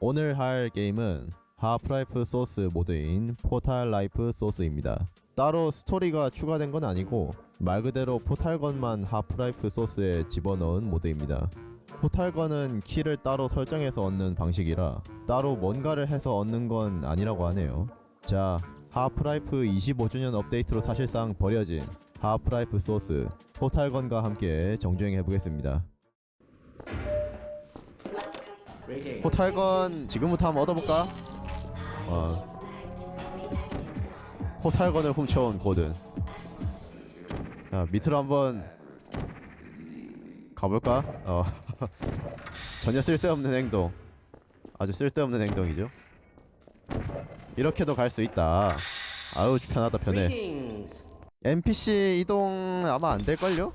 오늘 할 게임은 하프라이프 소스 모드인 포탈 라이프 소스입니다. 따로 스토리가 추가된 건 아니고 말 그대로 포탈건만 하프라이프 소스에 집어넣은 모드입니다. 포탈건은 키를 따로 설정해서 얻는 방식이라 따로 뭔가를 해서 얻는 건 아니라고 하네요. 자, 하프라이프 25주년 업데이트로 사실상 버려진 하프라이프 소스 포탈건과 함께 정주행해 보겠습니다. 포탈건 지금부터 한번 얻어볼까? 어. 포탈건을 훔쳐온 고든. 자 밑으로 한번 가볼까? 어. 전혀 쓸데없는 행동. 아주 쓸데없는 행동이죠. 이렇게도 갈 수 있다. 아우 편하다 편해. NPC 이동 아마 안 될걸요?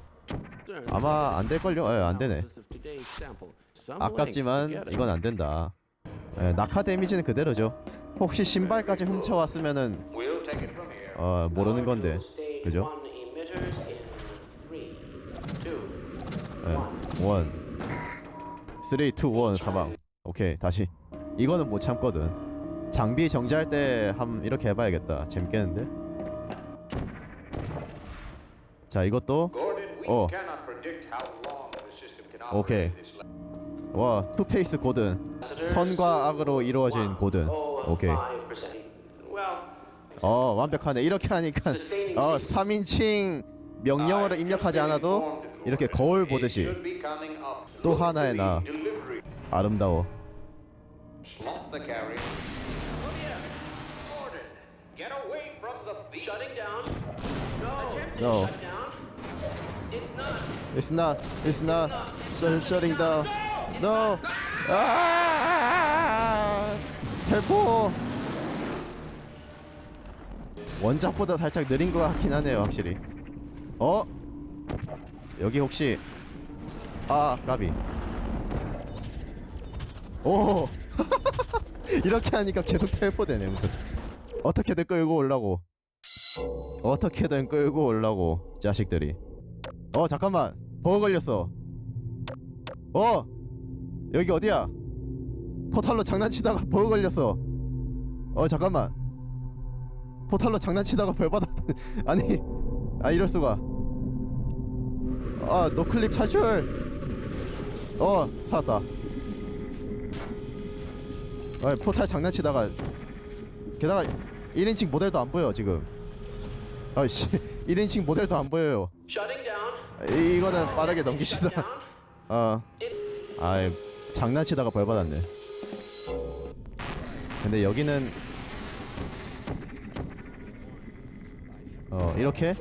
아마 안 될걸요? 예, 안 되네. 아깝지만 이건 안 된다. 예, 낙하 데미지는 그대로죠. 혹시 신발까지 훔쳐왔으면은. 어 모르는 건데, 그죠? 예, 원, 3, 2, 1 사망. 오케이 다시. 이거는 못 참거든. 장비 정지할 때 함 이렇게 해봐야겠다. 재밌겠는데? 자 이것도 Oh. cannot 와 투페이스 고든 선과 악으로 이루어진 고든. 오케이. 어 완벽하네 이렇게 하니까 어 3인칭 명령어를 입력하지 않아도 이렇게 거울 보듯이. 또 하나의 나. 아름다워. No. It's not. It's not It's not shut, shutting down No. 아 텔포. 원작보다 살짝 느린 것 같긴 하네요 확실히. 어? 여기 혹시? 아 까비. 오. 이렇게 하니까 계속 텔포 되네 무슨. 어떻게든 끌고 올라고. 어떻게든 끌고 올라고 자식들이. 어 잠깐만. 버거 걸렸어. 어 여기 어디야? 포탈로 장난치다가 버거 걸렸어 어 잠깐만. 포탈로 장난치다가 벌 받았 아니 아 이럴 수가. 아 노클립 탈출! 어 살았다. 아 포탈 장난치다가. 게다가 1인칭 모델도 안 보여 지금. 아이씨. 1인칭 모델도 안 보여요. 이- 이거는 빠르게 넘기시다. 어. It. 아, 장난치다가 벌 받았네. 근데 여기는 어 이렇게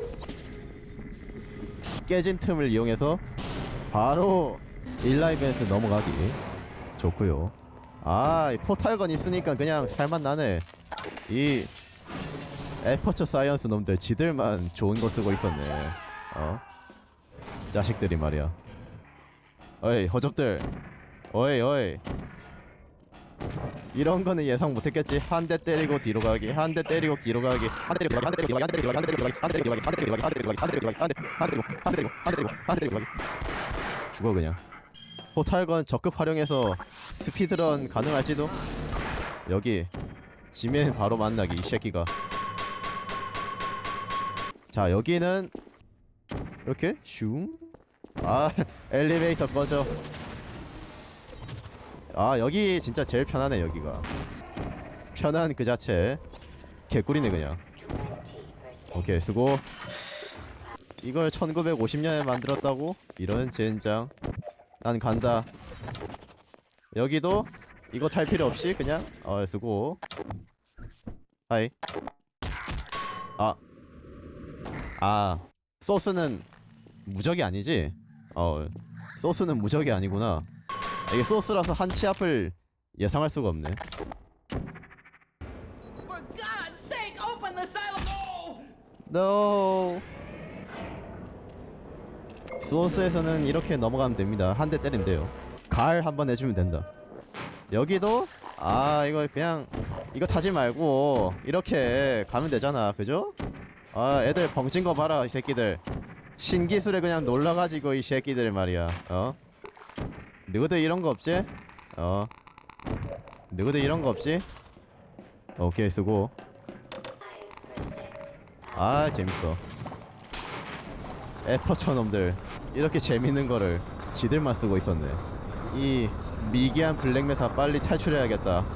깨진 틈을 이용해서 바로 일라이벤스 넘어가기 좋고요. 아, 이 포탈건 있으니까 그냥 살맛 나네. 이 에퍼처 사이언스 놈들 지들만 좋은 거 쓰고 있었네. 어? 자식들이 말이야. 어이 허접들. 어이 어이. 이런 거는 예상 못했겠지. 한 대 때리고 뒤로 가기, 한 대 때리고 뒤로 가기, 한 대 때리고 한 대 때리고 한 대 때리고 한 대 때리고 한 대 때리고 한 대 때리고 한 대 때리고 한 대 때리고 한 대 때리고, 한 대 때리고, 한 대 때리고, 한 대 때리고 가기. 죽어 그냥. 포탈건 적극 활용해서 스피드런 가능할지도. 여기 지면 바로 만나기 이 새끼가. 자 여기는 이렇게 슝. 아 엘리베이터 꺼져. 아 여기 진짜 제일 편하네 여기가. 편한 그 자체. 개꿀이네 그냥. 오케이 수고. 이걸 1950년에 만들었다고? 이런 젠장. 난 간다. 여기도 이거 탈 필요 없이 그냥 어 수고. 하이. 아. 아. 소스는 무적이 아니지? 어. 소스는 무적이 아니구나. 이게 소스라서 한치 앞을 예상할 수가 없네. No. 소스에서는 이렇게 넘어가면 됩니다. 한 대 때리면 돼요. 갈 한 번 해주면 된다. 여기도 아 이거 그냥 이거 타지 말고 이렇게 가면 되잖아, 그죠? 아 애들 벙찐 거 봐라 이 새끼들. 신기술에 그냥 놀라가지고 이 새끼들 말이야. 어? 너희들 이런 거 없지? 어? 누구도 이런 거 없지? 오케이 쓰고. 아 재밌어. 에퍼처 놈들 이렇게 재밌는 거를 지들만 쓰고 있었네. 이 미개한 블랙메사 빨리 탈출해야겠다.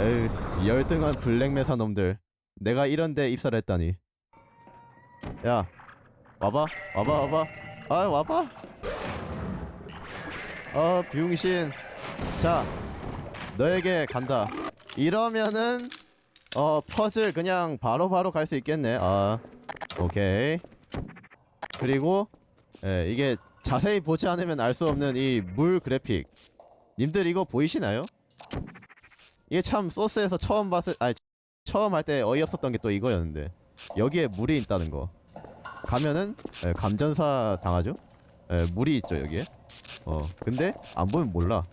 에휴 열등한 블랙메사 놈들. 내가 이런데 입사를 했다니. 야 와봐 와봐 와봐. 아 와봐 어 비용신. 자 너에게 간다. 이러면은 어 퍼즐 그냥 바로바로 갈 수 있겠네. 아 오케이. 그리고 예, 이게 자세히 보지 않으면 알 수 없는 이 물 그래픽. 님들 이거 보이시나요? 이게 참 소스에서 처음 봤을 아니 처음 할 때 어이없었던 게 또 이거였는데. 여기에 물이 있다는 거. 가면은 예, 감전사 당하죠? 예, 물이 있죠 여기에. 어 근데 안 보면 몰라.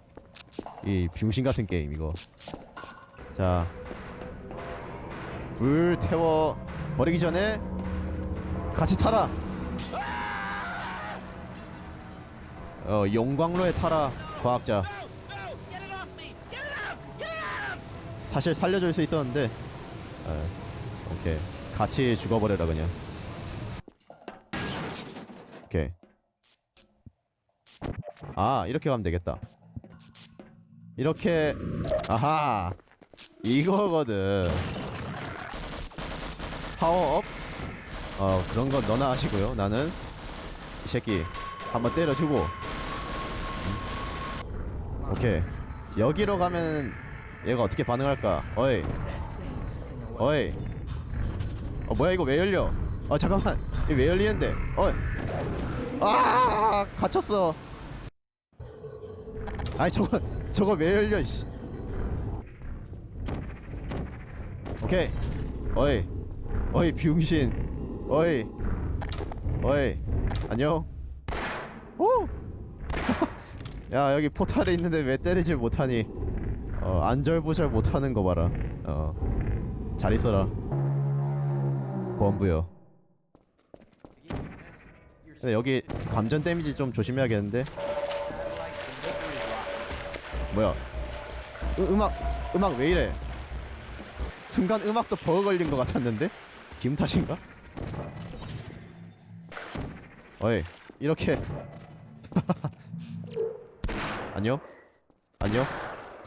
이 병신 같은 게임 이거. 자불 태워 버리기 전에 같이 타라. 어 용광로에 타라 과학자! 사실 살려줄 수 있었는데 어, 오케이. 같이 죽어버려라 그냥 오케이 아 이렇게 가면 되겠다. 이렇게. 아하. 이거거든. 파워업. 어 그런 건 너나 하시고요 나는. 이 새끼 한번 때려주고. 음. 오케이. 여기로 가면 얘가 어떻게 반응할까? 어이. 어이. 어 뭐야 이거 왜 열려? 어 잠깐만. 이거 왜 열리는데? 어이. 아 갇혔어 아니 저거 저거 왜 열려 씨. 오케이. 어이. 어이 비웅신. 어이. 어이. 안녕. 오! 야 여기 포탈에 있는데 왜 때리질 못하니? 어 안절부절 못하는 거 봐라. 어 잘 있어라. 범부여. 근데 여기 감전 데미지 좀 조심해야겠는데 뭐야? 으, 음악 음악 왜 이래? 순간 음악도 버그 걸린 것 같았는데? 기분 탓인가? 어이 이렇게. 안녕? 안녕?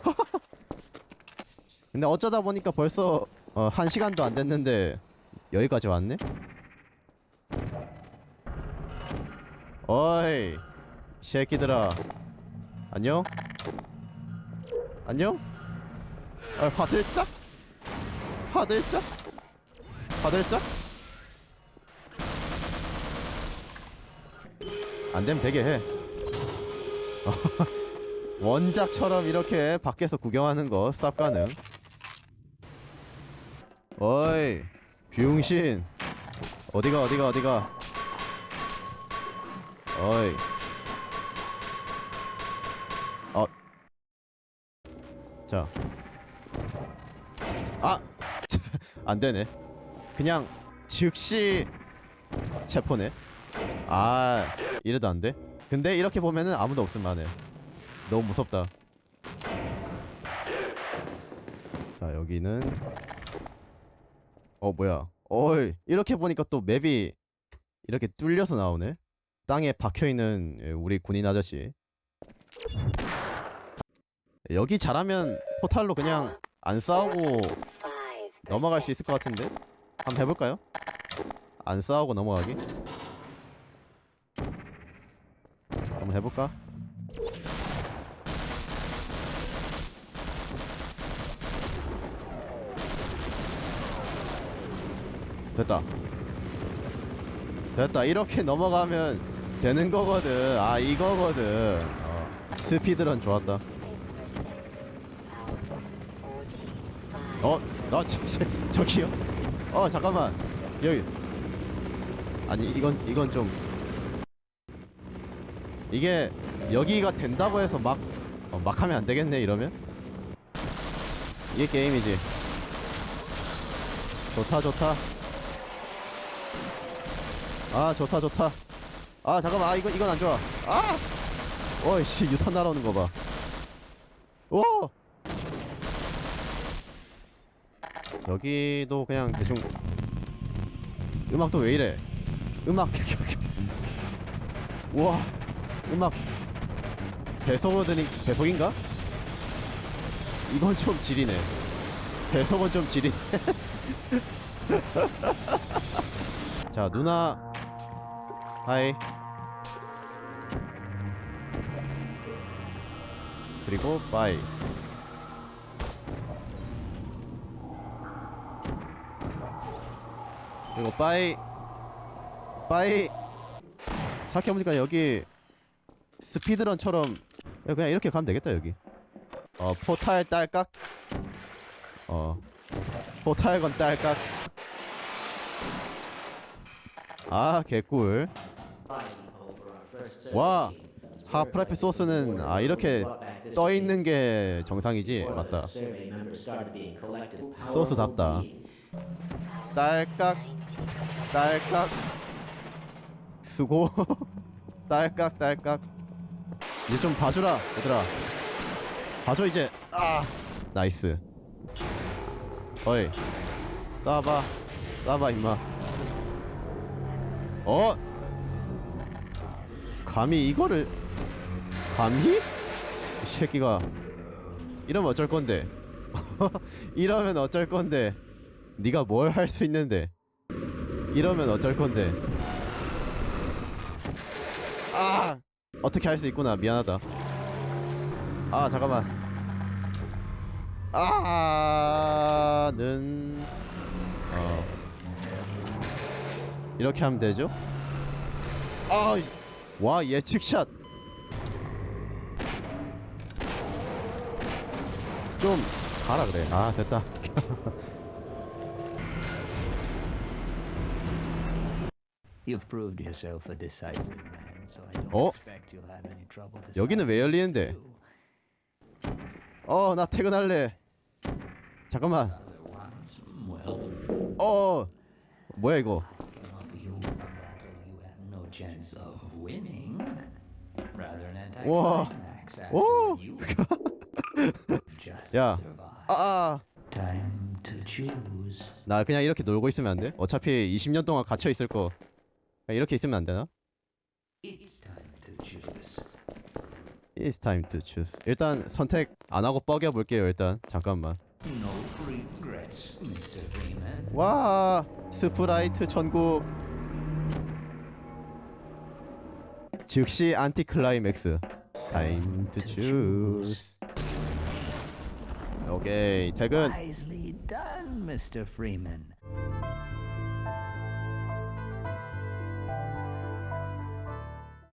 근데 어쩌다 보니까 벌써 어, 한 시간도 안 됐는데 여기까지 왔네? 어이 새끼들아. 안녕? 안녕? 아, 화들짝? 화들짝? 화들짝? 안되면 되게 해 원작처럼 이렇게 밖에서 구경하는 거 쌉 가능 어이 비웅신 어디가 어디가 어디가 어이 자. 아! 안 되네. 그냥 즉시 체포네. 아, 이래도 안 돼? 근데 이렇게 보면은 아무도 없음 만해. 너무 무섭다. 자, 여기는 어, 뭐야? 어이, 이렇게 보니까 또 맵이 이렇게 뚫려서 나오네. 땅에 박혀 있는 예, 우리 군인 아저씨. 여기 잘하면 포탈로 그냥 안 싸우고 넘어갈 수 있을 것 같은데? 한번 해볼까요? 안 싸우고 넘어가기? 한번 해볼까? 됐다. 됐다. 이렇게 넘어가면 되는 거거든. 아 이거거든. 어, 스피드런 좋았다 어? 나 저, 저, 저기요? 어 잠깐만. 여기. 아니 이건 이건 좀. 이게 여기가 된다고 해서 막 어, 막 하면 안 되겠네 이러면? 이게 게임이지. 좋다 좋다. 아 좋다 좋다. 아 잠깐만. 아 이건 이건 안 좋아. 아! 어이씨 유턴 날아오는 거 봐. 오 여기도 그냥 대충 음악도 왜 이래? 음악 우와 음악. 배속으로 드니 배속인가? 이건 좀 지리네. 배속은 좀 지리. 자 누나. 하이. 그리고 바이 그리고 빠이 빠이. 생각해보니까 여기 스피드런처럼 그냥 이렇게 가면 되겠다 여기. 어 포탈 딸깍. 어 포탈건 딸깍. 아 개꿀. 와 하프라이프 소스는 아 이렇게 떠 있는 게 정상이지? 맞다. 소스답다 딸깍 딸깍. 수고. 딸깍 딸깍. 이제 좀 봐주라 얘들아. 봐줘 이제. 아 나이스. 어이. 쏴봐. 쏴봐 임마. 어? 감히 이거를. 감히? 이 새끼가. 이러면 어쩔 건데? 이러면 어쩔 건데 네가 뭘 할 수 있는데? 이러면 어쩔 건데? 아! 어떻게 할 수 있구나. 미안하다. 아 잠깐만. 아는 어. 이렇게 하면 되죠? 아와 예측샷. 좀 가라 그래. 아 됐다 You've proved yourself a decisive man, so I don't 어? expect you'll have any trouble 여기는 왜 열리는데 deciding 어나 퇴근할래 잠깐만 who. Once, well, 어 뭐야 이거 can offer you a battle you have no chance of winning. Rather an Whoa. anticlimax after Whoa. you just 야. survive. 아아 Time to choose. 나 그냥 이렇게 놀고 있으면 안 돼? 어차피 20년 동안 갇혀 있을 거 이렇게 있으면 안 되나? It's time to choose. 일단 선택 안 하고 뻐겨 볼게요 일단 잠깐만 No regrets, Mr. Freeman. 와 스프라이트 천국 즉시 안티 클라이맥스 Time to choose 오케이 퇴근 Wisely done, Mr. Freeman.